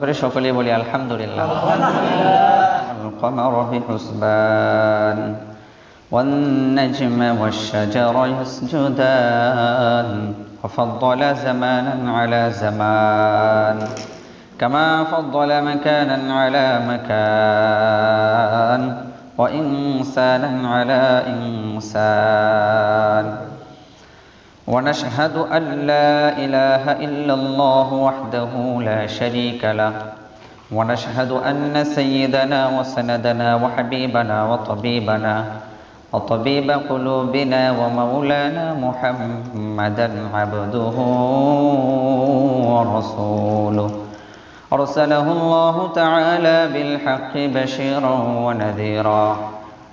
করে সকলেই বলি আলহামদুলিল্লাহ القمر بحسبان والنجم والشجر يسجدان وفضل زمانا على زمان كما فضل مكانا على مكان وإنسانا على إنسان ونشهد أن لا إله إلا الله وحده لا شريك له. ونشهد أن سيدنا وسندنا وحبيبنا وطبيبنا وطبيب قلوبنا ومولانا محمدا عبده ورسوله. أرسله الله تعالى بالحق بشيرا ونذيرا.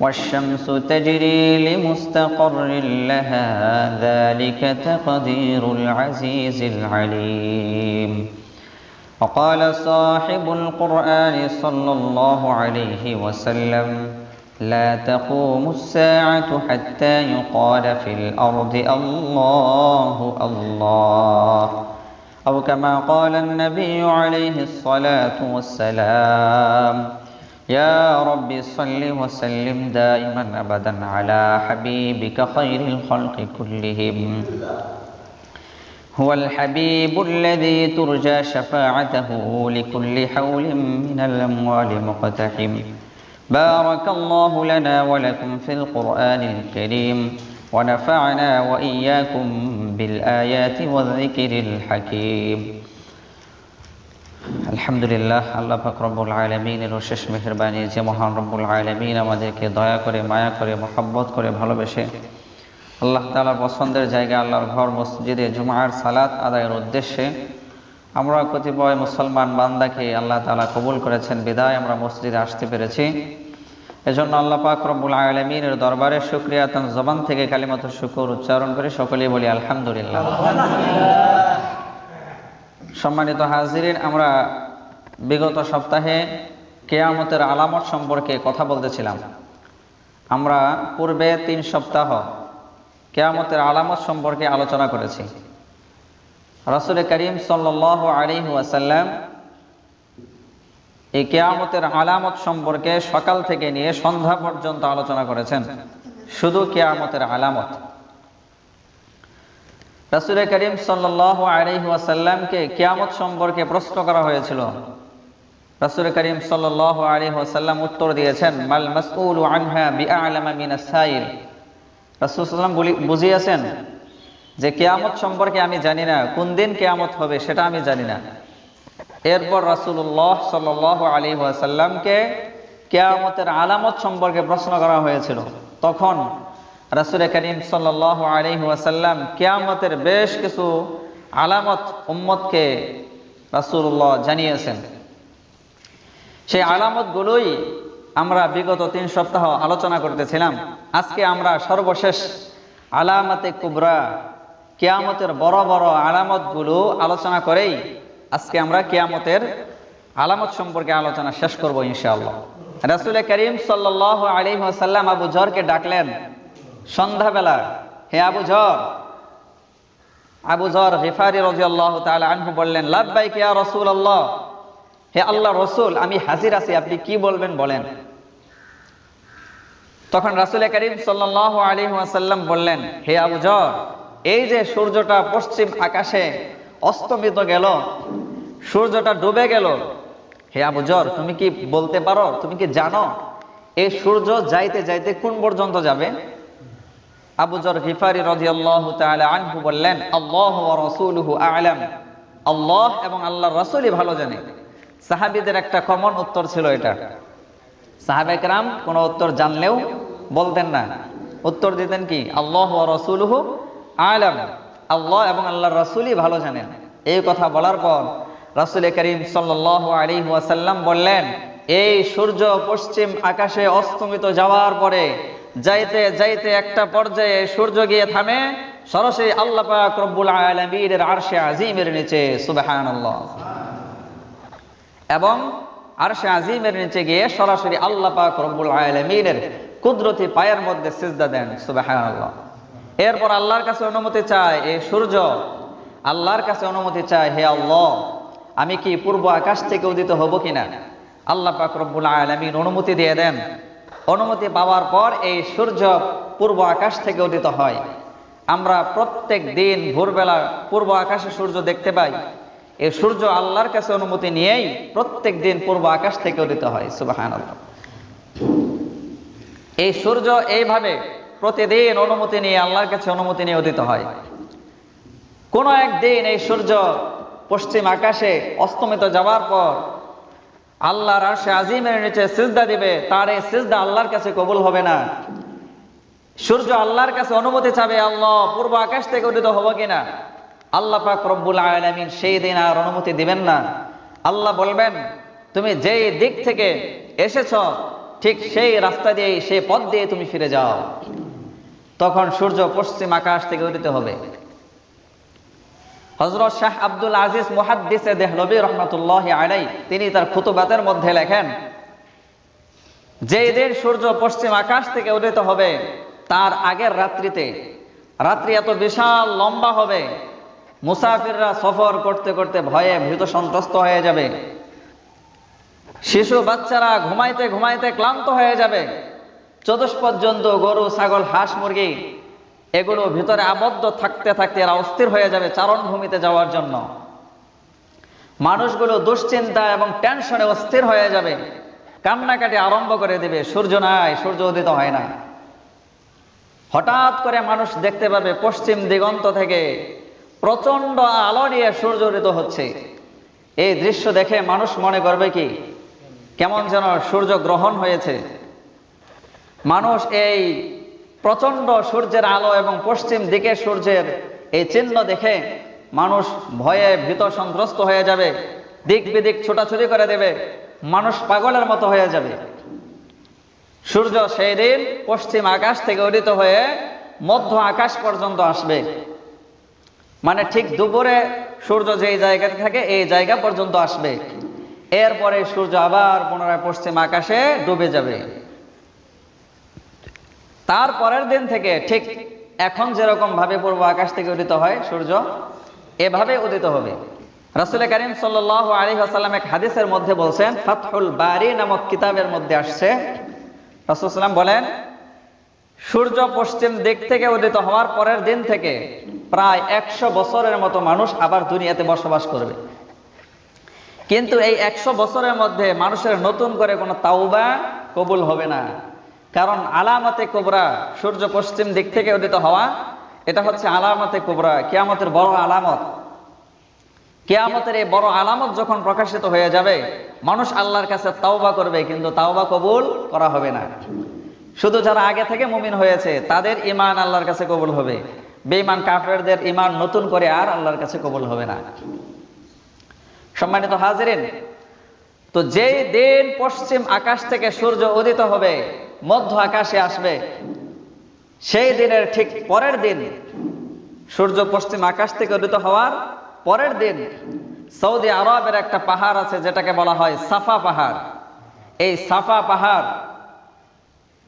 والشمس تجري لمستقر لها ذلك تقدير العزيز العليم. وقال صاحب القرآن صلى الله عليه وسلم لا تقوم الساعة حتى يقال في الأرض الله الله. أو كما قال النبي عليه الصلاة والسلام يا رب صل وسلم دائما أبدا على حبيبك خير الخلق كلهم. هو الحبيب الذي ترجى شفاعته لكل حول من الأموال مقتحم. بارك الله لنا ولكم في القرآن الكريم ونفعنا وإياكم بالآيات والذكر الحكيم. আলহামদুলিল্লাহ, আল্লাহ পাক রব্বুল আলমিনের শেষ মেহরবানি, যে মহান রব্বুল আলমিন আমাদেরকে দয়া করে, মায়া করে, মহব্বত করে ভালোবেসে আল্লাহ তালার পছন্দের জায়গা, আল্লাহর ঘর, মসজিদে জুমার সালাত আদায়ের উদ্দেশ্যে আমরা কতিপয় মুসলমান বান্দাকে আল্লাহ তালা কবুল করেছেন, বিদায় আমরা মসজিদে আসতে পেরেছি। এজন্য আল্লাহ পাক রব্বুল আলমিনের দরবারে শুক্রিয়া তান জবান থেকে কালিমত শুকুর উচ্চারণ করে সকলেই বলি আলহামদুলিল্লাহ। সম্মানিত হাজিরিন, আমরা বিগত সপ্তাহে কেয়ামতের আলামত সম্পর্কে কথা বলতেছিলাম। আমরা পূর্বে তিন সপ্তাহ কেয়ামতের আলামত সম্পর্কে আলোচনা করেছি। রসুল করিম সাল্ল আলী ওয়াসাল্লাম এই কেয়ামতের আলামত সম্পর্কে সকাল থেকে নিয়ে সন্ধ্যা পর্যন্ত আলোচনা করেছেন। শুধু কেয়ামতের আলামত। রাসুল করিম সাল্লাহ আলহি ওয়াসাল্লামকে কিয়ামত সম্পর্কে প্রশ্ন করা হয়েছিল। রাসুল করিম সাল্লাহ আলহি ওয়াসাল্লাম উত্তর দিয়েছেন, মাল মাসউল আনহা বিআলামা মিনাস সাইল রাসূল সাল্লাম বুঝিয়েছেন যে কেয়ামত সম্পর্কে আমি জানি না, কোন দিন কেয়ামত হবে সেটা আমি জানি না। এরপর রাসূলুল্লাহ সাল্লাহ আলহি ওয়াসাল্লামকে কেয়ামতের আলামত সম্পর্কে প্রশ্ন করা হয়েছিল। তখন রাসুল করিম সাল্লাহ আলী ওয়াসাল্লাম কেয়ামতের বেশ কিছু আলামত উম্মতকে রাসুল্লাহ জানিয়েছেন। সেই আলামতগুলোই আমরা বিগত তিন সপ্তাহ আলোচনা করতেছিলাম। আজকে আমরা সর্বশেষ আলামতে কুবরা, কেয়ামতের বড় বড় আলামতগুলো আলোচনা করেই আজকে আমরা কেয়ামতের আলামত সম্পর্কে আলোচনা শেষ করব ইনশাআল্লাহ। রাসুল করিম সাল্লাহ আলী ওয়াসাল্লাম আবু জরকে ডাকলেন সন্ধ্যাবেলা, হে আবু জর আবু জর হেফারি রাজিয়াল্লাহ তাআলা আনহু বললেন লাভবাই কিয়া রসুল আল্লাহ হে আল্লাহ রসুল, আমি হাজির আছি, আপনি কি বলবেন বলেন। তখন রাসুল করিম সাল্লাহ আলী ওয়াসাল্লাম বললেন, হে আবু জর এই যে সূর্যটা পশ্চিম আকাশে অস্তমিত গেল, সূর্যটা ডুবে গেল। হে আবু জর তুমি কি বলতে পারো? তুমি কি জানো? এই সূর্য যাইতে যাইতে কোন পর্যন্ত যাবে? আবু জর হিফারি রাদিয়াল্লাহু তাআলা আনহু বললেন আল্লাহু ওয়া রাসূলুহু আ'লাম আল্লাহ এবং আল্লাহর রাসূলই ভালো জানে সাহাবীদের একটা কমন উত্তর ছিল এটা সাহাবে کرام কোনো উত্তর জানলেও বলতেন না উত্তর দিতেন কি আল্লাহ ওয়া রাসূলুহু আ'লাম আল্লাহ এবং আল্লাহর রাসূলই ভালো জানেন এই কথা বলার পর রাসূল করিম সাল্লাল্লাহু আলাইহি ওয়াসাল্লাম বললেন এই সূর্য পশ্চিম আকাশে অস্তমিত যাওয়ার পরে যাইতে যাইতে একটা পর্যায়ে সূর্য গিয়ে থামে। সরাসরি আল্লাহ পাক রব্বুল আলামিনের আরশে আজিমের নিচে, সুবহানাল্লাহ। এবং আরশে আজিমের নিচে গিয়ে সরাসরি আল্লাহ পাক রব্বুল আলামিনের কুদরতি পায়ের মধ্যে সিজদা দেন, সুবহানাল্লাহ। এরপর আল্লাহর কাছে অনুমতি চায় এই সূর্য, আল্লাহর কাছে অনুমতি চায়, হে আল্লাহ, আমি কি পূর্ব আকাশ থেকে উদিত হব কিনা? আল্লাহ পাক রব্বুল আলামিন অনুমতি দিয়ে দেন অনুমতি পাওয়ার পর এই সূর্য পূর্ব আকাশ থেকে উদিত হয়। আমরা প্রত্যেক দিন ভোরবেলা পূর্ব আকাশে সূর্য দেখতে পাই। এই সূর্য আল্লাহর কাছে অনুমতি নিয়েই প্রত্যেক দিন পূর্ব আকাশ থেকে উদিত হয়, সুবহানাল্লাহ। এই সূর্য এইভাবে প্রতিদিন অনুমতি নিয়ে আল্লাহর কাছে অনুমতি নিয়ে উদিত হয়। কোন একদিন এই সূর্য পশ্চিম আকাশে অস্তমিত যাওয়ার পর আল্লাহর আরশে আজিমের নিচে সিজদা দিবে, তার এই সিজদা আল্লাহর কাছে কবুল হবে না। সূর্য আল্লাহর কাছে অনুমতি চাবে, আল্লাহ পূর্ব আকাশ থেকে উদিত হব কিনা? আল্লাহ পাক রব্বুল আলামিন সেই দিন আর অনুমতি দিবেন না। আল্লাহ বলবেন, তুমি যেই দিক থেকে এসেছ, ঠিক সেই রাস্তা দিয়ে সেই পথ দিয়ে তুমি ফিরে যাও। তখন সূর্য পশ্চিম আকাশ থেকে উদিত হবে। হজরত শাহ আব্দুল আজিজ মুহাদ্দিসে দেহলবী রহমতুল্লাহ আলাই তিনি তার খুতুবাতের মধ্যে লেখেন যেই দিন সূর্য পশ্চিম আকাশ থেকে উদিত হবে, তার আগের রাত্রিতে, রাত্রি এত বিশাল লম্বা হবে, মুসাফিররা সফর করতে করতে ভয়ে ভীত সন্ত্রস্ত হয়ে যাবে। শিশু বাচ্চারা ঘুমাইতে ঘুমাইতে ক্লান্ত হয়ে যাবে। চতুষ্পদ জন্তু, গরু, ছাগল, হাঁস, মুরগি এগুলো ভিতরে আবদ্ধ থাকতে থাকতে এরা অস্থির হয়ে যাবে চারণভূমিতে যাওয়ার জন্য। মানুষগুলো দুশ্চিন্তা এবং টেনশনে অস্থির হয়ে যাবে। কান্নাকাটি আরম্ভ করে দেবে, সূর্য নাই, সূর্য উদিত হয় না হঠাৎ করে মানুষ দেখতে পাবে পশ্চিম দিগন্ত থেকে প্রচণ্ড আলো নিয়ে সূর্য উদিত হচ্ছে। এই দৃশ্য দেখে মানুষ মনে করবে কি, কেমন যেন সূর্য গ্রহণ হয়েছে। মানুষ এই প্রচণ্ড সূর্যের আলো এবং পশ্চিম দিকে সূর্যের এই চিহ্ন দেখে মানুষ ভয়ে ভীত সন্ত্রস্ত হয়ে যাবে, দিক বিদিক ছোটাছুটি করে দেবে, মানুষ পাগলের মতো হয়ে যাবে। সূর্য সেই দিন পশ্চিম আকাশ থেকে উদিত হয়ে মধ্য আকাশ পর্যন্ত আসবে। মানে ঠিক দুপুরে সূর্য যেই জায়গাতে থাকে এই জায়গা পর্যন্ত আসবে। এরপরে সূর্য আবার পুনরায় পশ্চিম আকাশে ডুবে যাবে। তার পরের দিন থেকে ঠিক এখন যেরকম ভাবে পূর্ব আকাশ থেকে উদিত হয়, সূর্য, এভাবে উদিত হবে। রাসুল করিম সাল আলী আসাল্লাম এক হাদিসের মধ্যে বলছেন, ফাতহুল বারি নামক কিতাবের মধ্যে আসছে। রাসুলাম বলেন, সূর্য পশ্চিম দিক থেকে উদিত হওয়ার পরের দিন থেকে প্রায় একশো বছরের মতো মানুষ আবার দুনিয়াতে বসবাস করবে। কিন্তু এই একশো বছরের মধ্যে মানুষের নতুন করে কোনো তাওবা কবুল হবে না। কারণ আলামতে কোবরা সূর্য পশ্চিম দিক থেকে উদিত হওয়া, এটা হচ্ছে আলামতে কোবরা, কেয়ামতের বড় আলামত। কেয়ামতের এই বড় আলামত যখন প্রকাশিত হয়ে যাবে, মানুষ আল্লাহর কাছে তাওবা করবে, কিন্তু তাওবা কবুল করা হবে না। শুধু যারা আগে থেকে মুমিন হয়েছে, তাদের ইমান আল্লাহর কাছে কবুল হবে। বেঈমান কাফেরদের ইমান নতুন করে আর আল্লাহর কাছে কবুল হবে না। সম্মানিত হাজিরিন, তো যেই দিন পশ্চিম আকাশ থেকে সূর্য উদিত হবে মধ্য আকাশে আসবে। সেই দিনের ঠিক পরের দিন সূর্য পশ্চিম আকাশ থেকে উদিত হওয়ার পরের দিন সৌদি আরবের একটা পাহাড় আছে, যেটাকে বলা হয় সাফা পাহাড়। এই সাফা পাহাড়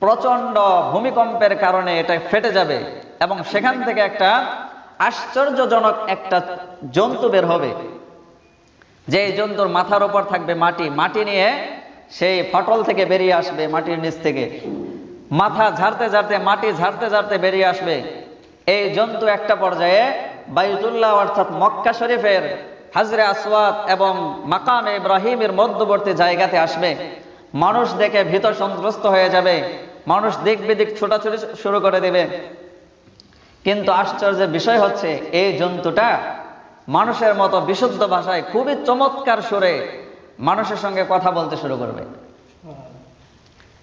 প্রচণ্ড ভূমিকম্পের কারণে এটা ফেটে যাবে এবং সেখান থেকে একটা আশ্চর্যজনক একটা জন্তু বের হবে। যে জন্তুর মাথার উপর থাকবে মাটি মাটি নিয়ে সেই ফটল থেকে বেরিয়ে আসবে মাটির নিচ থেকে। মাথা ঝাড়তে ঝাড়তে, মাটি ঝাড়তে ঝাড়তে বেরিয়ে আসবে। এই জন্তু একটা পর্যায়ে বাইতুল্লাহ অর্থাৎ মক্কা শরীফের হাজরে আসওয়াত এবং মাকাম ইব্রাহিমের মধ্যবর্তী জায়গাতে আসবে। মানুষ দেখে ভীত সন্ত্রস্ত হয়ে যাবে। মানুষ দিক বিদিক ছোটাছুটি শুরু করে দেবে। কিন্তু আশ্চর্যের বিষয় হচ্ছে, এই জন্তুটা মানুষের মতো বিশুদ্ধ ভাষায় খুবই চমৎকার সুরে মানুষের সঙ্গে কথা বলতে শুরু করবে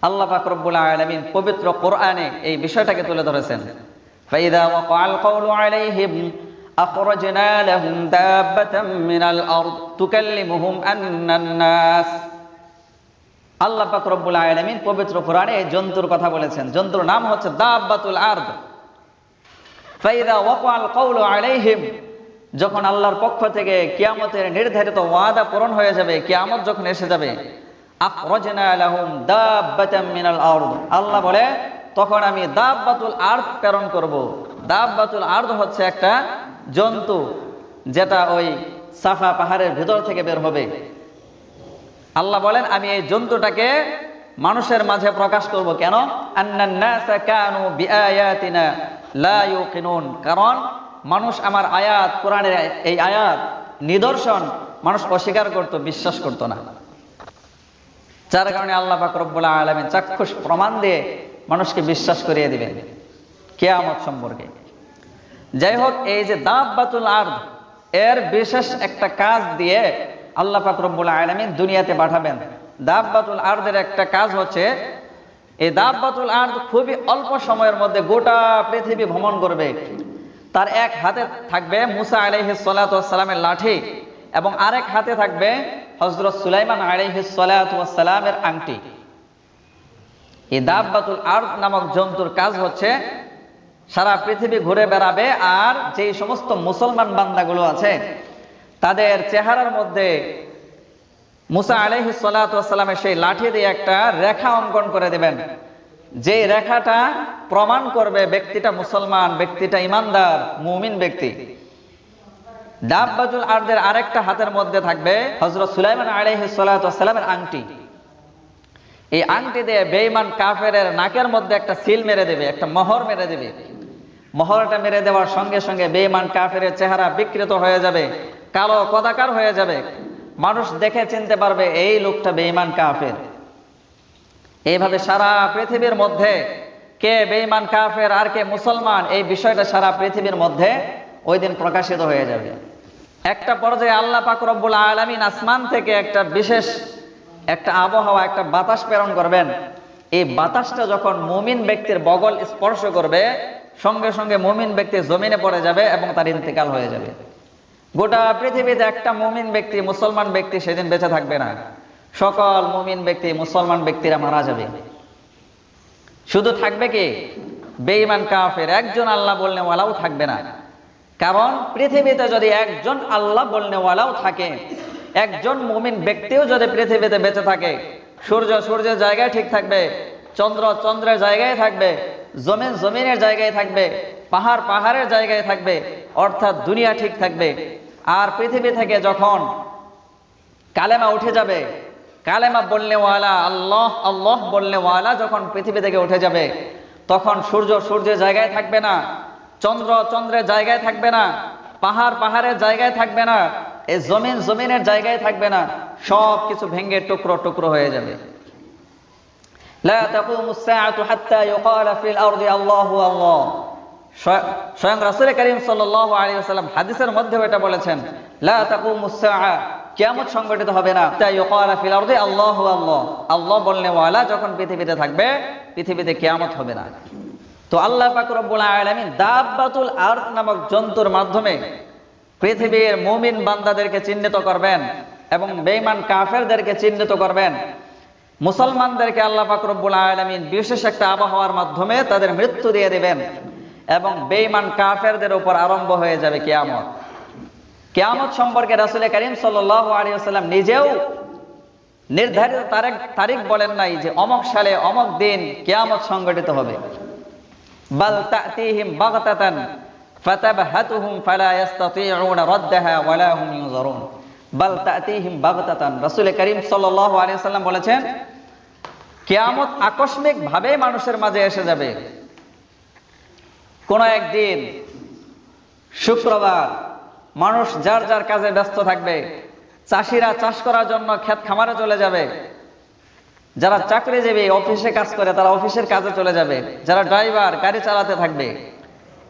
আল্লাহ ফাকরবুল আলমিন পবিত্র কোরআনে এই বিষয়টাকে তুলে ধরেছেন فإذا وقع القول عليهم أخرجنا لهم دابة من الأرض تكلمهم أن الناس আল্লাহ পাক রব্বুল আলামিন পবিত্র কোরআনে এই জন্তুর কথা বলেছেন জন্তুর নাম হচ্ছে দাব্বাতুল আরদ ফাইদা ওয়াকাল কওলু আলাইহিম যখন আল্লাহর পক্ষ থেকে কিয়ামতের নির্ধারিত ওয়াদা পূরণ হয়ে যাবে, কিয়ামত যখন এসে যাবে আল্লাহ বলে, তখন আমি দাব্বাতুল আর্থ প্রেরণ করব। দাব্বাতুল আরদ হচ্ছে একটা জন্তু যেটা ওই সাফা পাহাড়ের ভিতর থেকে বের হবে। আল্লাহ বলেন, আমি এই জন্তুটাকে মানুষের মাঝে প্রকাশ করব। কেন? কারণ মানুষ আমার আয়াত, কোরআনের এই আয়াত, নিদর্শন মানুষ অস্বীকার করত, বিশ্বাস করত না। যার কারণে আল্লাহ পাক রব্বুল আলামিন চাক্ষুষ প্রমাণ দিয়ে মানুষকে বিশ্বাস করিয়ে দিবেন কেয়ামত সম্পর্কে। যাই হোক, এই যে দাব বাতুল আর্দ, এর বিশেষ একটা কাজ দিয়ে আল্লাহ পাক রব্বুল আলামিন দুনিয়াতে পাঠাবেন। দাব্বাতুল আর্দের একটা কাজ হচ্ছে, এই দাব্বাতুল আর্দ খুবই অল্প সময়ের মধ্যে গোটা পৃথিবী ভ্রমণ করবে। তার এক হাতে থাকবে মুসা আলাইহিস সালামের লাঠি এবং আরেক হাতে থাকবে হজরত সুলাইমান আলাইহিস সালামের আংটি। এই দাব্বাতুল আর্দ নামক জন্তুর কাজ হচ্ছে সারা পৃথিবী ঘুরে বেড়াবে আর যেই সমস্ত মুসলমান বান্দাগুলো আছে, তাদের চেহারার মধ্যে মুসা আলহ সালামের সেই লাঠি দিয়ে একটা রেখা অঙ্কন করে দেবেন। যে রেখাটা প্রমাণ করবে ব্যক্তিটা মুসলমান, ব্যক্তিটা ইমানদার, মুমিন ব্যক্তি। দাব্বাতুল আর্দের আরেকটা হাতের মধ্যে থাকবে হজরত সুলাইমান আলহ সালামের আংটি। এই আংটি দিয়ে বেইমান কাফের নাকের মধ্যে একটা সিল মেরে দেবে, একটা মোহর মেরে দেবে। মোহরটা মেরে দেওয়ার সঙ্গে সঙ্গে বেইমান কাফের চেহারা বিকৃত হয়ে যাবে, কালো কদাকার হয়ে যাবে। মানুষ দেখে চিনতে পারবে এই লোকটা বেইমান কাফের। এইভাবে সারা পৃথিবীর মধ্যে কে বেইমান কাফের, আর কে মুসলমান, এই বিষয়টা সারা পৃথিবীর মধ্যে ওই দিন প্রকাশিত হয়ে যাবে। একটা পর্যায়ে আল্লাহ পাক রব্বুল আলামিন আসমান থেকে একটা বিশেষ একটা আবহাওয়া, একটা বাতাস প্রেরণ করবেন। এই বাতাসটা যখন মুমিন ব্যক্তির বগল স্পর্শ করবে, সঙ্গে সঙ্গে মুমিন ব্যক্তি জমিনে পড়ে যাবে এবং তার ইন্তেকাল হয়ে যাবে। গোটা পৃথিবীতে একটা মুমিন ব্যক্তি, মুসলমান ব্যক্তি সেদিন বেঁচে থাকবে না। সকল মুমিন ব্যক্তি, মুসলমান ব্যক্তিরা মারা যাবে। শুধু থাকবে কি? বেইমান কাফের। একজন আল্লাহ বলনেওয়ালাও থাকবে না। কারণ পৃথিবীতে যদি একজন আল্লাহ বলনেওয়ালাও থাকে, একজন মুমিন ব্যক্তিও যদি পৃথিবীতে বেঁচে থাকে, সূর্য সূর্যের জায়গায় ঠিক থাকবে, চন্দ্র চন্দ্রের জায়গায় থাকবে, জমিন জমিনের জায়গায় থাকবে, পাহাড় পাহাড়ের জায়গায় থাকবে, অর্থাৎ দুনিয়া ঠিক থাকবে। আর পৃথিবী থেকে যখন কালেমা উঠে যাবে কালেমা বললে ওয়ালা, আল্লাহ আল্লাহ বললেওয়ালা যখন পৃথিবী থেকে উঠে যাবে, তখন সূর্য সূর্যের জায়গায় থাকবে না, চন্দ্র চন্দ্রের জায়গায় থাকবে না, পাহাড় পাহাড়ের জায়গায় থাকবে না এই জমিন জমিনের জায়গায় থাকবে না, সব কিছু ভেঙে টুকরো টুকরো হয়ে যাবে। স্বয়ং রাসুল করিম সাল্লাম হাদিসের মধ্যেও এটা বলেছেন, লা তাকুম কিয়ামত সংগঠিত হবে না। তা ইউকালা ফিল আল্লাহু আল্লাহ। আল্লাহ বলনে ওয়ালা, যখন পৃথিবীতে থাকবে, পৃথিবীতে কিয়ামত হবে না। তো আল্লাহ পাক রব্বুল আলামিন দাব্বাতুল আরদ নামক জন্তুর মাধ্যমে পৃথিবীর মুমিন বান্দাদেরকে চিহ্নিত করবেন এবং বেঈমান কাফেরদেরকে চিহ্নিত করবেন। মুসলমানদেরকে আল্লাহ পাক রব্বুল আলামিন বিশেষ একটা আবহাওয়ার মাধ্যমে তাদের মৃত্যু দিয়ে দেবেন এবং বেঈমান কাফেরদের উপর আরম্ভ হয়ে যাবে কিয়ামত। কিয়ামত সম্পর্কে রাসূল করিম আলাইহি নিজেও নির্ধারিত তারিখ তারিখ বলেন নাই যে অমক সালে অমক দিন কিয়ামত সংগঠিত হবে। মানুষের মাঝে এসে যাবে। কোন একদিন শুক্রবার মানুষ যার যার কাজে ব্যস্ত থাকবে, চাষিরা চাষ করার জন্য ক্ষেত খামারে চলে যাবে। যারা চাকরিজীবী অফিসে কাজ করে, তারা অফিসের কাজে চলে যাবে। যারা ড্রাইভার, গাড়ি চালাতে থাকবে,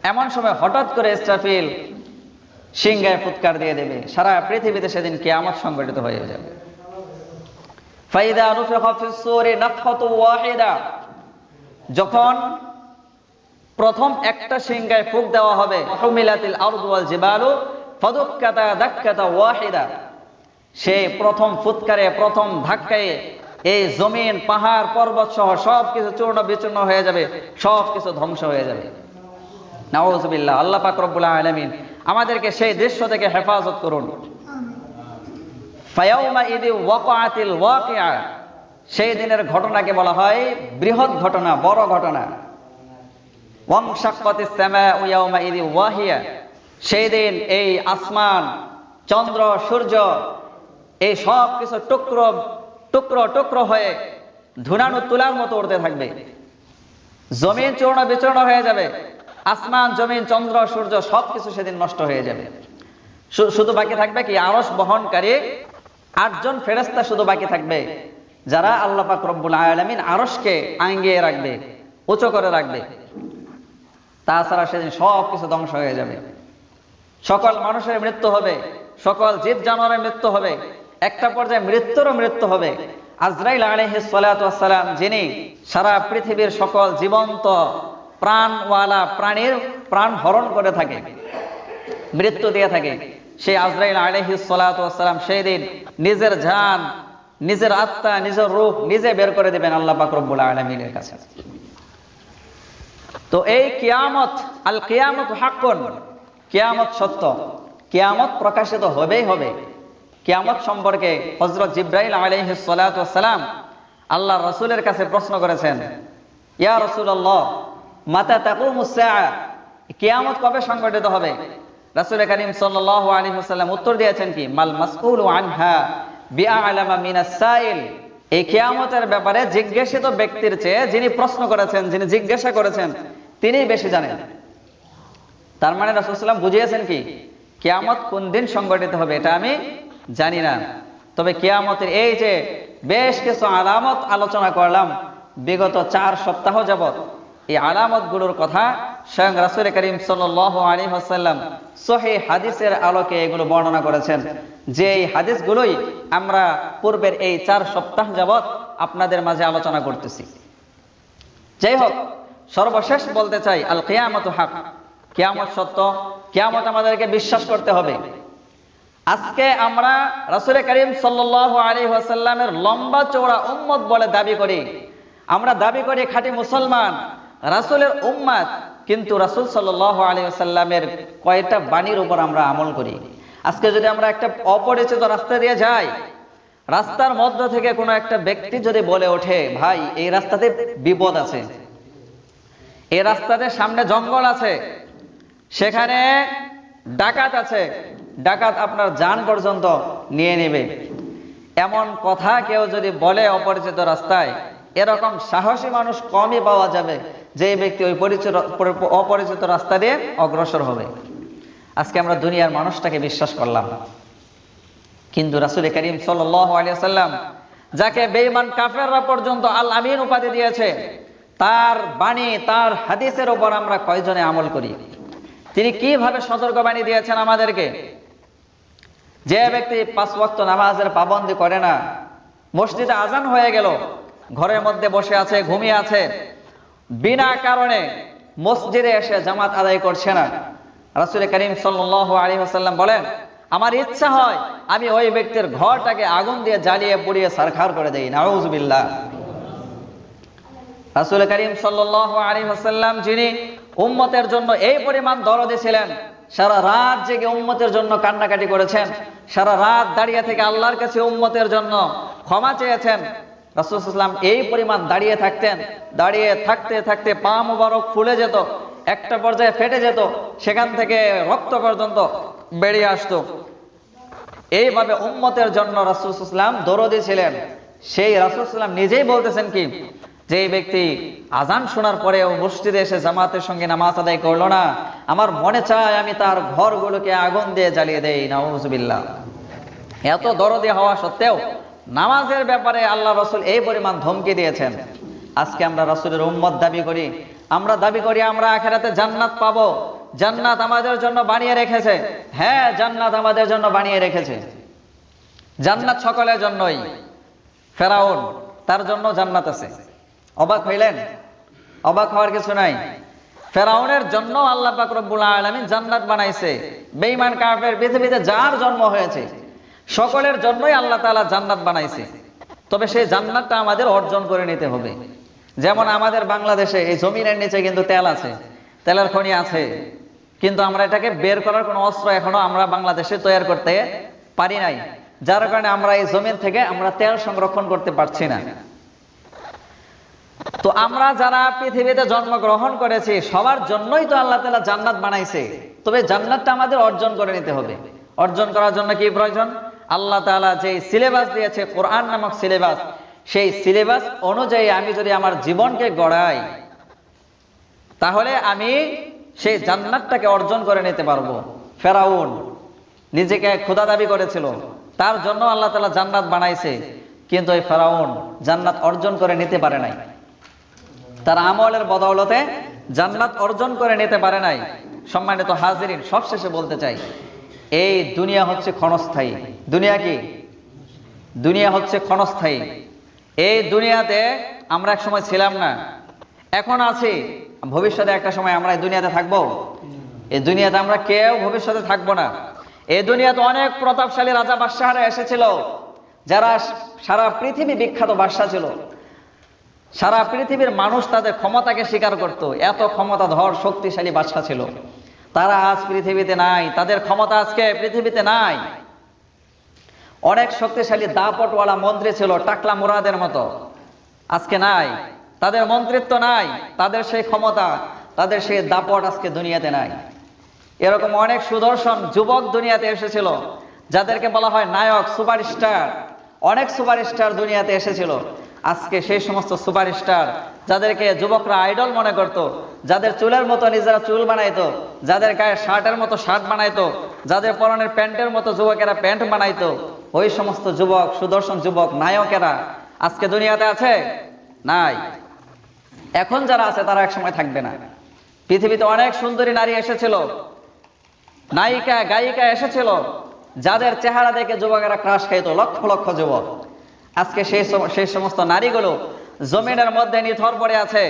এমন সময় হঠাৎ করে ইসরাফিল সিংহায় ফুৎকার দিয়ে দেবে। সারা পৃথিবীতে সেদিন কিয়ামত সংগঠিত হয়ে যাবে। যখন প্রথম একটা সিংহায় ফুক দেওয়া হবে জিবালু ওয়াহিদা। সেই প্রথম ফুৎকারে, প্রথম ধাক্কায় এই জমিন, পাহাড়, পর্বত সহ সব কিছু চূর্ণ বিচূর্ণ হয়ে যাবে সব কিছু ধ্বংস হয়ে যাবে। আল্লাহ পাক রব্বুল আমাদেরকে সেই দৃশ্য থেকে হেফাজত করুন। সেই দিনের ঘটনাকে বলা হয় বৃহৎ ঘটনা, বড় ঘটনা। ওয়াহিয়া। সেই দিন এই আসমান, চন্দ্র, সূর্য, এই সব কিছু টুকরো টুকরো টুকরো হয়ে ধুনানু তুলার মতো উড়তে থাকবে। জমিন চূর্ণ বিচূর্ণ হয়ে যাবে। আসমান, জমিন, চন্দ্র, সূর্য সবকিছু সেদিন নষ্ট হয়ে যাবে। শুধু বাকি থাকবে কি? আরস বহনকারী আটজন ফেরেস্তা শুধু বাকি থাকবে, যারা আল্লাহ পাক রব্বুল আলামিন আরসকে আঙ্গিয়ে রাখবে, উঁচু করে রাখবে। তাছাড়া সেদিন সব কিছু ধ্বংস হয়ে যাবে। সকল মানুষের মৃত্যু হবে, সকল জীব জানোয়ারের মৃত্যু হবে, একটা পর্যায়ে মৃত্যুরও মৃত্যু হবে। আজরাইল সালাতু ওয়াসসালাম যিনি সারা পৃথিবীর সকল জীবন্ত প্রাণওয়ালা প্রাণীর প্রাণ হরণ করে থাকে, মৃত্যু দিয়ে থাকে। সেই আজরাইল সালাতু ওয়াসসালাম সেই দিন নিজের জান, নিজের আত্মা, নিজের রূপ নিজে বের করে দিবেন আল্লাহ পাক রব্বুল আলামিনের কাছে। তো এই কিয়ামত, আল কিয়ামত হাক্কুন কিয়ামত সত্য। কিয়ামত প্রকাশিত হবেই হবে। কিয়ামত সম্পর্কে হযরত জিব্রাইল আলাইহিস সালাতু আল্লাহ রাসূলের কাছে প্রশ্ন করেছেন, ইয়া রাসূলুল্লাহ, মাতা তাকুমুস সাআ? কিয়ামত কবে সংঘটিত হবে? রাসূল করিম সাল্লাল্লাহু আলাইহি ওয়াসাল্লাম উত্তর দিয়েছেন কি? মাল মাসউলু আনহা বিআলামা মিনাস সাইল। এই কেয়ামতের ব্যাপারে জিজ্ঞাসিত ব্যক্তির চেয়ে যিনি প্রশ্ন করেছেন, যিনি জিজ্ঞাসা করেছেন তিনি বেশি জানেন। তার মানে রাসূলুল্লাহ বুঝিয়েছেন কি? কিয়ামত কোন দিন সংগঠিত হবে এটা আমি জানি না। তবে কিয়ামতের এই যে বেশ কিছু আলামত আলোচনা করলাম, বিগত চার সপ্তাহ যাবত এই আলামতগুলোর কথা স্বয়ং রাসূল করিম সাল্লাল্লাহু আলাইহি ওয়াসাল্লাম সহিহ হাদিসের আলোকে এগুলো বর্ণনা করেছেন। যে এই হাদিসগুলোই আমরা পূর্বের এই চার সপ্তাহ যাবত আপনাদের মাঝে আলোচনা করতেছি। যাই হোক, সর্বশেষ বলতে চাই আল কেয়ামত হক। কিয়ামত সত্য, কেয়ামত আমাদেরকে বিশ্বাস করতে হবে। আজকে আমরা রাসূল করিম সাল্লাল্লাহু আলাইহি ওয়াসাল্লামের লম্বা চৌড়া উম্মত বলে দাবি করি। আমরা দাবি করি খাঁটি মুসলমান, রাসূলের উম্মত, কিন্তু রাসূল সাল্লাল্লাহু আলাইহি ওয়াসাল্লামের কয়টা বাণীর উপর আমরা আমল করি। আজকে যদি আমরা একটা অপরিচিত রাস্তা দিয়ে যাই, রাস্তার মধ্য থেকে কোনো একটা ব্যক্তি যদি বলে ওঠে, ভাই, এই রাস্তাতে বিপদ আছে। এই রাস্তাতে সামনে জঙ্গল আছে। সেখানে ডাকাত আছে। ডাকাত আপনার যান পর্যন্ত নিয়ে নেবে। এমন কথা কেউ যদি বলে অপরিচিত রাস্তায়, এরকম সাহসী মানুষ কমই পাওয়া যাবে যে ব্যক্তি ওই পরিচিত অপরিচিত রাস্তা দিয়ে অগ্রসর হবে। আজকে আমরা দুনিয়ার মানুষটাকে বিশ্বাস করলাম। কিন্তু রাসুল করিম সাল্লাম যাকে বেঈমান কাফেররা পর্যন্ত আল আমিন উপাধি দিয়েছে, তার বাণী, তার হাদিসের উপর আমরা কয়জনে আমল করি? তিনি কীভাবে সতর্ক বাণী দিয়েছেন আমাদেরকে? যে ব্যক্তি পাঁচ ওয়াক্ত নামাজের পাবন্দি করে না, মসজিদে আজান হয়ে গেল, ঘরের মধ্যে বসে আছে, ঘুমিয়ে আছে, বিনা কারণে মসজিদে এসে জামাত আদায় করছে না। রাসুল করিম সাল্লাল্লাহু আলাইহি ওয়াসাল্লাম বলেন, আমার ইচ্ছা হয় আমি ওই ব্যক্তির ঘরটাকে আগুন দিয়ে জ্বালিয়ে পুড়িয়ে সারখার করে দেই। নাউজুবিল্লাহ। রাসুল করিম সাল্লাল্লাহু আলাইহি ওয়াসাল্লাম যিনি উম্মতের জন্য এই পরিমাণ দরদে ছিলেন। সারা রাত জেগে উম্মতের জন্য কান্নাকাটি করেছেন। সারা রাত দাঁড়িয়ে থেকে আল্লাহর কাছে উম্মতের জন্য ক্ষমা চেয়েছেন। রাসুলাম এই পরিমাণ দাঁড়িয়ে থাকতেন। দাঁড়িয়ে থাকতে থাকতে পা মুবারক ফুলে যেত, একটা পর্যায়ে ফেটে যেত, সেখান থেকে রক্ত পর্যন্ত বেরিয়ে আসতো। এইভাবে উম্মতের জন্য রাসুলাম দরদি ছিলেন। সেই রাসুলাম নিজেই বলতেছেন কি যে ব্যক্তি আজান শোনার পরেও মসজিদে এসে জামাতের সঙ্গে নামাজ আদায় করল না, আমার মনে চায় আমি তার ঘরগুলোকে আগুন দিয়ে জ্বালিয়ে দেই, নাউজুবিল্লাহ। এত দরদি হওয়া সত্ত্বেও নামাজের ব্যাপারে আল্লাহ রসুল এই পরিমাণ ধমকি দিয়েছেন। আজকে আমরা রসুলের উম্মত দাবি করি, আমরা দাবি করি আমরা আখেরাতে জান্নাত পাবো। জান্নাত আমাদের জন্য বানিয়ে রেখেছে। হ্যাঁ জান্নাত আমাদের জন্য বানিয়ে রেখেছে। জান্নাত সকলের জন্যই। ফেরাউন, তার জন্য জান্নাত আছে। অবাক হইলেন? অবাক হওয়ার কিছু নাই। ফেরাউনের জন্য আল্লাহ পাক রব্বুল আলামিন জান্নাত বানাইছে। বেঈমান কাফের, পৃথিবীতে যার জন্ম হয়েছে, সকলের জন্যই আল্লাহ তাআলা জান্নাত বানাইছে। তবে সেই জান্নাতটা আমাদের অর্জন করে নিতে হবে। যেমন আমাদের বাংলাদেশে এই জমিনের নিচে কিন্তু তেল আছে। তেলের খনি আছে। কিন্তু আমরা এটাকে বের করার কোনো অস্ত্র এখনও আমরা বাংলাদেশে তৈরি করতে পারি নাই। যার কারণে আমরা এই জমিন থেকে আমরা তেল সংরক্ষণ করতে পারছি না। তো আমরা যারা পৃথিবীতে জন্মগ্রহণ করেছি, সবার জন্যই তো আল্লাহ তালা জান্নাত বানাইছে। তবে জান্নাতটা আমাদের অর্জন করে নিতে হবে। অর্জন করার জন্য কি প্রয়োজন? আল্লাহ তাআলা যে সিলেবাস দিয়েছে, কোরআন নামক সিলেবাস, সেই সিলেবাস অনুযায়ী আমি যদি আমার জীবনকে গড়াই, তাহলে আমি সেই জান্নাতটাকে অর্জন করে নিতে পারব। ফেরাউন নিজেকে ক্ষুদা দাবি করেছিল। তার জন্য আল্লাহ তালা জান্নাত বানাইছে। কিন্তু এই ফেরাউন জান্নাত অর্জন করে নিতে পারে নাই। তার আমলের বদৌলতে জান্নাত অর্জন করে নিতে পারে নাই। সম্মানিত হাজিরিন, সবশেষে বলতে চাই, এই দুনিয়া হচ্ছে ক্ষণস্থায়ী। দুনিয়া কি? দুনিয়া হচ্ছে ক্ষণস্থায়ী। এই দুনিয়াতে আমরা এক সময় ছিলাম না। এখন আছি। ভবিষ্যতে একটা সময় আমরা এই দুনিয়াতে থাকব। এই দুনিয়াতে আমরা কেউ ভবিষ্যতে থাকব না। এই দুনিয়াতে অনেক প্রতাপশালী রাজা বাদশাহরা এসেছিল, যারা সারা পৃথিবী বিখ্যাত বাদশাহ ছিল। সারা পৃথিবীর মানুষ তাদের ক্ষমতাকে স্বীকার করত। এত ক্ষমতাধর, শক্তিশালী বাদশা ছিল। তারা আজ পৃথিবীতে নাই। তাদের ক্ষমতা আজকে পৃথিবীতে নাই। অনেক শক্তিশালী দাপটওয়ালা মন্ত্রী ছিল, টাকলা মুরাদের মতো। আজকে নাই। তাদের মন্ত্রিত্ব নাই। তাদের সেই ক্ষমতা, তাদের সেই দাপট আজকে দুনিয়াতে নাই। এরকম অনেক সুদর্শন যুবক দুনিয়াতে এসেছিল, যাদেরকে বলা হয় নায়ক, সুপারস্টার। অনেক সুপারস্টার দুনিয়াতে এসেছিল। আজকে সেই সমস্ত সুপারস্টার যাদেরকে যুবকরা আইডল মনে করত, যাদের চুলের মতো নিজেরা চুল বানাইতো, যাদের গায়ে শার্টের মতো শার্ট বানাইতো, যাদের পরনের প্যান্টের মতো যুবকেরা প্যান্ট বানাইতো, ওই সমস্ত যুবক, সুদর্শন যুবক, নায়কেরা আজকে দুনিয়াতে আছে? নাই। এখন যারা আছে তারা এক সময় থাকবে না। পৃথিবীতে অনেক সুন্দরী নারী এসেছিল, নায়িকা, গায়িকা এসেছিল, যাদের চেহারা দেখে যুবকেরা ক্রাশ খাইতো, লক্ষ লক্ষ যুবক। আজকে সেই সেই সমস্ত নারীগুলো জমিনের মধ্যে নিথর পড়ে আছে,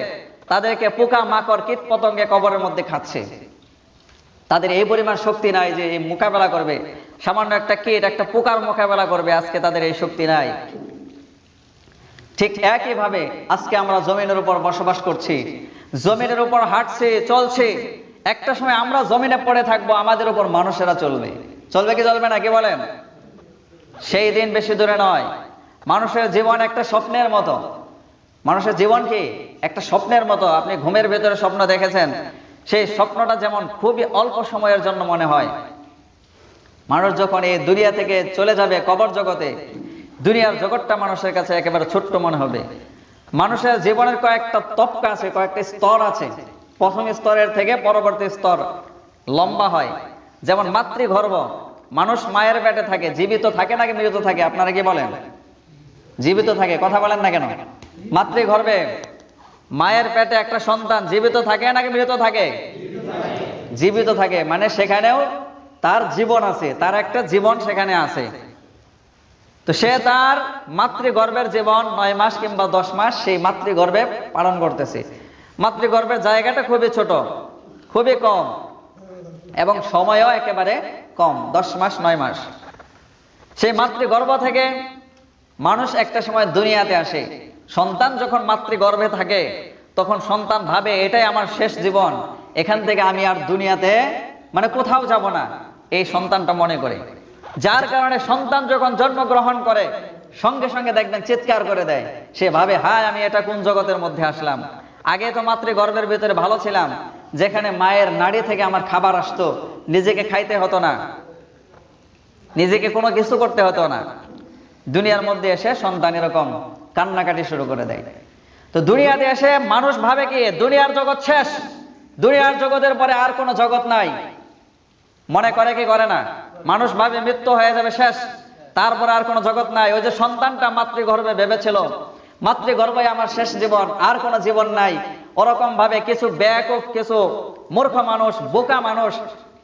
তাদেরকে পোকা মাকড় কীট পতঙ্গে কবরের মধ্যে খাচ্ছে। তাদের এই পরিমাণ শক্তি নাই যে এই মোকাবেলা করবে। সামান্য একটা কীট, একটা পোকার মোকাবেলা করবে, আজকে তাদের এই শক্তি নাই। ঠিক একইভাবে আজকে আমরা জমিনের উপর বসবাস করছি। জমিনের উপর হাঁটছি, চলছি। একটা সময় আমরা জমিনে পড়ে থাকব, আমাদের উপর মানুষেরা চলবে। চলবে কি চলবে না, কি বলেন? সেই দিন বেশি দূরে নয়। মানুষের জীবন একটা স্বপ্নের মতো। মানুষের জীবন কি একটা স্বপ্নের মতো? আপনি ঘুমের ভেতরে স্বপ্ন দেখেছেন? সেই স্বপ্নটা যেমন খুবই অল্প সময়ের জন্য মনে হয়। মানুষ যখন এই দুনিয়া থেকে চলে যাবে কবর জগতে, দুনিয়ার জগৎটা মানুষের কাছে একেবারে ছোট্ট মনে হবে। মানুষের জীবনের কয়েকটা তপকা আছে, কয়েকটা স্তর আছে। প্রথম স্তরের থেকে পরবর্তী স্তর লম্বা হয়। যেমন মাতৃগর্ভ, মানুষ মায়ের পেটে থাকে, জীবিত থাকে নাকি মৃত থাকে, আপনারা কি বলেন? জীবিত থাকে, কথা বলেন না কেন? মাতৃগর্ভে মায়ের পেটে একটা সন্তান জীবিত থাকে নাকি মৃত থাকে? জীবিত থাকে মানে সেখানেও তার জীবন আছে, তার একটা জীবন সেখানে আছে। তো সে তার মাতৃগর্ভের জীবন নয় মাস কিংবা দশ মাস সেই মাতৃগর্ভে পালন করতেছে। মাতৃগর্ভের জায়গাটা খুবই ছোট, খুবই কম এবং সময়ও একেবারে কম, দশ মাস, নয় মাস। সেই মাতৃগর্ভ থেকে মানুষ একটা সময় দুনিয়াতে আসে। সন্তান যখন মাতৃগর্ভে থাকে, তখন সন্তান ভাবে, এটাই আমার শেষ জীবন। এখান থেকে আমি আর দুনিয়াতে মানে কোথাও যাব না। এই সন্তানটা মনে করে। যার কারণে সন্তান যখন জন্মগ্রহণ করে, সঙ্গে সঙ্গে দেখবেন চিৎকার করে দেয়। সে ভাবে, হায়, আমি এটা কোন জগতের মধ্যে আসলাম? আগে তো মাতৃগর্ভের ভিতরে ভালো ছিলাম, যেখানে মায়ের নাড়ি থেকে আমার খাবার আসতো, নিজেকে খাইতে হতো না। নিজেকে কোনো কিছু করতে হতো না। দুনিয়ার মধ্যে এসে সন্তান এরকম কান্নাকাটি শুরু করে দেয়। তো দুনিয়াতে এসে মানুষ ভাবে কি, দুনিয়ার জগৎ শেষ, দুনিয়ার জগতের পরে আর কোনো জগৎ নাই। মনে করে কি, করে না? মানুষ ভাবে মৃত্যু হয়ে যাবে শেষ, তারপরে আর কোনো জগৎ নাই। ওই যে সন্তানটা মাতৃগর্ভে ভেবেছিল মাতৃগর্ভে আমার শেষ জীবন, আর কোনো জীবন নাই। ওরকম ভাবে কিছু ব্যাকুফ কিছু মূর্খ মানুষ, বোকা মানুষ,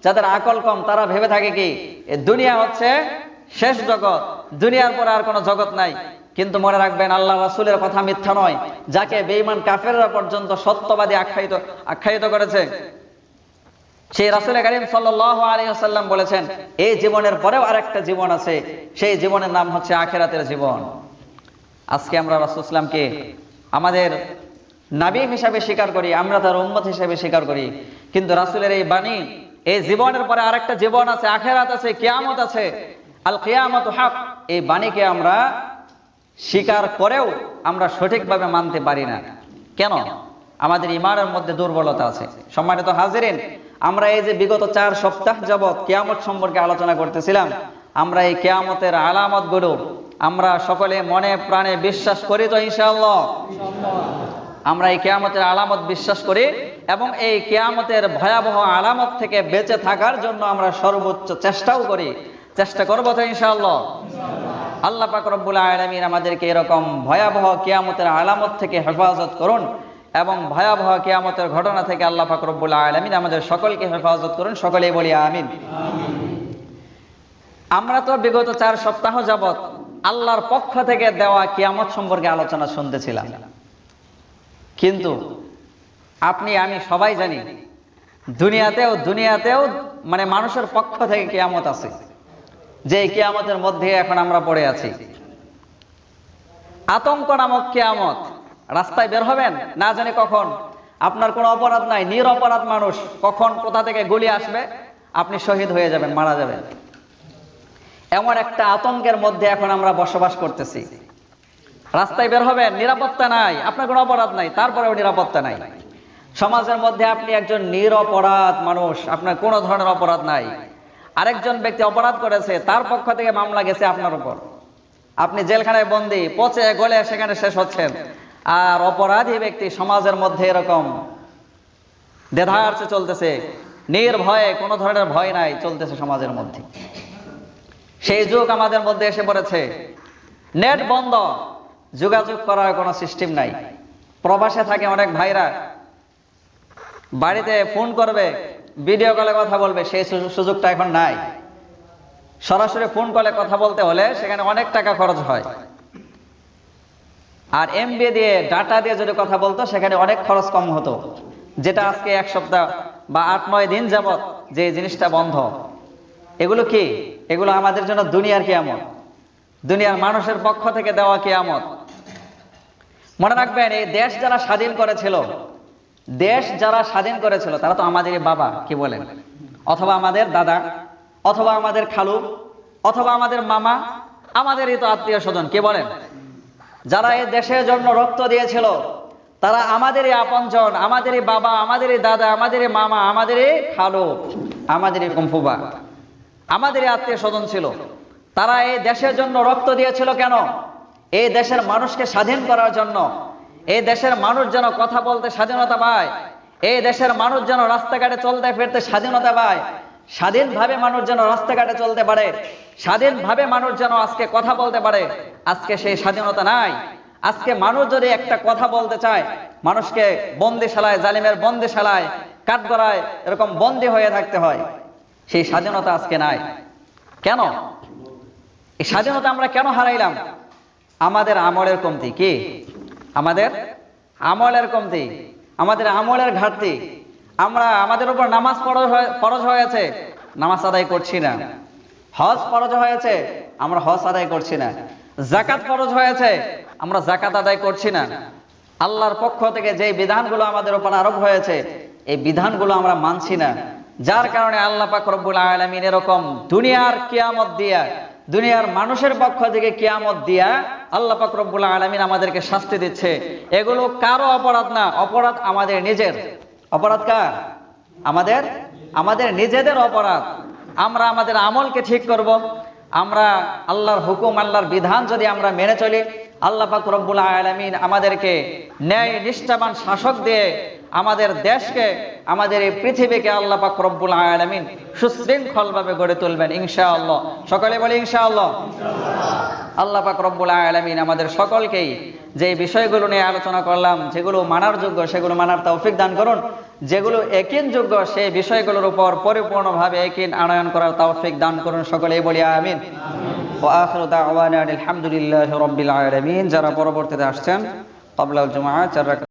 যাদের আকল কম, তারা ভেবে থাকে কি দুনিয়া হচ্ছে শেষ জগৎ। দুনিয়ার পরে আর কোনো জগৎ নাই। কিন্তু মনে রাখবেন, আল্লাহ রাসূলের কথা মিথ্যা নয়। যাকে বেঈমান কাফেররা পর্যন্ত সত্যবাদী আখ্যায়িত আখ্যায়িত করেছে। সেই রাসুল করিম ওয়াসাল্লাম বলেছেন এই জীবনের পরেও আরেকটা জীবন আছে। সেই জীবনের নাম হচ্ছে আখেরাতের জীবন। আজকে আমরা রাসুলামকে আমাদের নাবী হিসাবে স্বীকার করি, আমরা তার উম্মত হিসাবে স্বীকার করি। কিন্তু রাসুলের এই বাণী এই জীবনের পরে আরেকটা জীবন আছে, আখেরাত আছে, কেয়ামত আছে। আল কিয়ামত হক। এই বাণীকে আমরা স্বীকার করেও আমরা সঠিকভাবে মানতে পারি না। কেন? আমাদের ইমানের মধ্যে দুর্বলতা আছে। সম্মানিত হাজিরিন, আমরা এই যে বিগত চার সপ্তাহ যাবৎ কেয়ামত সম্পর্কে আলোচনা করতেছিলাম, আমরা এই কেয়ামতের আলামতগুলো আমরা সকলে মনে প্রাণে বিশ্বাস করি তো ইনশাআল্লাহ? আমরা এই কেয়ামতের আলামত বিশ্বাস করি এবং এই কেয়ামতের ভয়াবহ আলামত থেকে বেঁচে থাকার জন্য আমরা সর্বোচ্চ চেষ্টাও করি। চেষ্টা করব তো ইনশাআল্লাহ। আল্লাহ পাক রব্বুল আলামিন আমাদেরকে এরকম ভয়াবহ কিয়ামতের আলামত থেকে হেফাজত করুন এবং ভয়াবহ কিয়ামতের ঘটনা থেকে আল্লাহ পাক রব্বুল আলামিন আমাদের সকলকে হেফাজত করুন। সকলেই বলি আমিন। আমরা তো বিগত চার সপ্তাহ যাবত আল্লাহর পক্ষ থেকে দেওয়া কিয়ামত সম্পর্কে আলোচনা শুনতেছিলাম। কিন্তু আপনি, আমি সবাই জানি, দুনিয়াতেও দুনিয়াতেও মানে মানুষের পক্ষ থেকে কিয়ামত আছে। যে কিয়ামতের মধ্যে এখন আমরা পড়ে আছি। আতঙ্ক নামক কিয়ামত, রাস্তায় বের হবেন? না জানি কখন। আপনার কোনো অপরাধ নাই, নিরপরাধ মানুষ। কখন, কোথা থেকে গুলি আসবে? আপনি শহীদ হয়ে যাবেন, মারা যাবেন। এমন একটা আতঙ্কের মধ্যে এখন আমরা বসবাস করতেছি। রাস্তায় বের হবেন, নিরাপত্তা নাই, আপনার কোনো অপরাধ নাই, তারপরেও নিরাপত্তা নাই। সমাজের মধ্যে আপনি একজন নিরপরাধ মানুষ, আপনার কোনো ধরনের অপরাধ নাই। আরেকজন ব্যক্তি অপরাধ করেছে, তার পক্ষ থেকে মামলা গেছে আপনার উপর। আপনি জেলখানায় বন্দি, পচে গলে সেখানে শেষ হচ্ছেন। আর অপরাধী ব্যক্তি সমাজের মধ্যে এরকম দেধার্সে চলতেছে, নির্ভয়ে, কোনো ধরনের ভয় নাই চলতেছে সমাজের মধ্যে। সেই যুগ আমাদের মধ্যে এসে পড়েছে। নেট বন্ধ, যোগাযোগ করার কোনো সিস্টেম নাই। প্রবাসে থাকে অনেক ভাইরা, বাড়িতে ফোন করবে ভিডিও কলে কথা বলবে, সেই সুযোগটা এখন নাই। সরাসরি ফোন কলে কথা বলতে হলে সেখানে অনেক টাকা খরচ হয়। আর এমবি দিয়ে ডাটা দিয়ে যদি কথা বলতো, সেখানে অনেক খরচ কম হতো। যেটা আজকে এক সপ্তাহ বা আট নয় দিন যাবত যে জিনিসটা বন্ধ। এগুলো কি? এগুলো আমাদের জন্য দুনিয়ার কিয়ামত। দুনিয়ার মানুষের পক্ষ থেকে দেওয়া কিয়ামত। মনে রাখবেন, এই দেশ যারা স্বাধীন করেছিল দেশ যারা স্বাধীন করেছিল, তারা তো আমাদেরই বাবা, কি বলেন? অথবা আমাদের দাদা, অথবা আমাদের খালু, অথবা আমাদের মামা, আমাদেরই তো আত্মীয় স্বজন, কে বলেন? যারা এই দেশের জন্য রক্ত দিয়েছিল, তারা আমাদেরই আপনজন, আমাদেরই বাবা, আমাদেরই দাদা, আমাদেরই মামা, আমাদেরই খালু, আমাদেরই কম্ফুবা আমাদেরই আত্মীয় স্বজন ছিল। তারা এই দেশের জন্য রক্ত দিয়েছিল কেন? এই দেশের মানুষকে স্বাধীন করার জন্য। এই দেশের মানুষ যেন কথা বলতে স্বাধীনতা পায় এই দেশের মানুষ যেন রাস্তাঘাটে চলতে ফিরতে স্বাধীনতা পায়, স্বাধীনভাবে মানুষ যেন রাস্তাঘাটে চলতে পারে, স্বাধীনভাবে মানুষ যেন আজকে কথা বলতে পারে, আজকে সেই স্বাধীনতা নাই। আজকে মানুষ যদি একটা কথা বলতে চায়, মানুষকে বন্দিশালায়, জালিমের বন্দিশালায়, কাঠগড়ায় এরকম বন্দি হয়ে থাকতে হয়, সেই স্বাধীনতা আজকে নাই। কেন? এই স্বাধীনতা আমরা কেন হারাইলাম? আমাদের আমলের কমতি কি? আমাদের আমলের কমতি, আমাদের আমলের ঘাটতি। আমরা আমাদের উপর নামাজ ফরজ হয়ে- হয়েছে নামাজ আদায় করছি না। হজ ফরজ হয়েছে আমরা হজ আদায় করছি না। জাকাত ফরজ হয়েছে আমরা জাকাত আদায় করছি না। আল্লাহর পক্ষ থেকে যে বিধানগুলো আমাদের উপর আরোপ হয়েছে, এই বিধানগুলো আমরা মানছি না। যার কারণে আল্লাহ পাক রব্বুল আলামিন এরকম দুনিয়ার কিয়ামত দিয়া দুনিয়ার মানুষের পক্ষ থেকে কিয়ামত দিয়া আল্লাহ পাক রব্বুল আলামিন আমাদেরকে শাস্তি দিচ্ছে। এগুলো কারও অপরাধ না, অপরাধ আমাদের নিজের। অপরাধ কার? আমাদের? আমাদের নিজেদের অপরাধ। আমরা আমাদের আমলকে ঠিক করব। আমরা আল্লাহর হুকুম, আল্লাহর বিধান যদি আমরা মেনে চলি, আল্লাহ পাক রব্বুল আলামিন আমাদেরকে ন্যায় নিষ্ঠাবান শাসক দিয়ে আমাদের দেশকে, আমাদের এই পৃথিবীকে আল্লাহ পাক রব্বুল আলামিন সুশৃঙ্খল ভাবে গড়ে তুলবেন, ইনশাআল্লাহ। সকলে বলে ইনশাআল্লাহ? আল্লাহ পাক রব্বুল আলামিন আমাদের সকলকেই যে বিষয়গুলো নিয়ে আলোচনা করলাম, যেগুলো মানার যোগ্য, সেগুলো মানার তৌফিক দান করুন। যেগুলো একিন যোগ্য, সেই বিষয়গুলোর উপর পরিপূর্ণভাবে একিন আনয়ন করার তৌফিক দান করুন, সকলেই বলি আমিন। ও আখিরু দাওয়ানা আলহামদুলিল্লাহি রাব্বিল আলামিন। যারা পরবর্তীতে আসছেন, ক্বাবলাল জুমআ, চার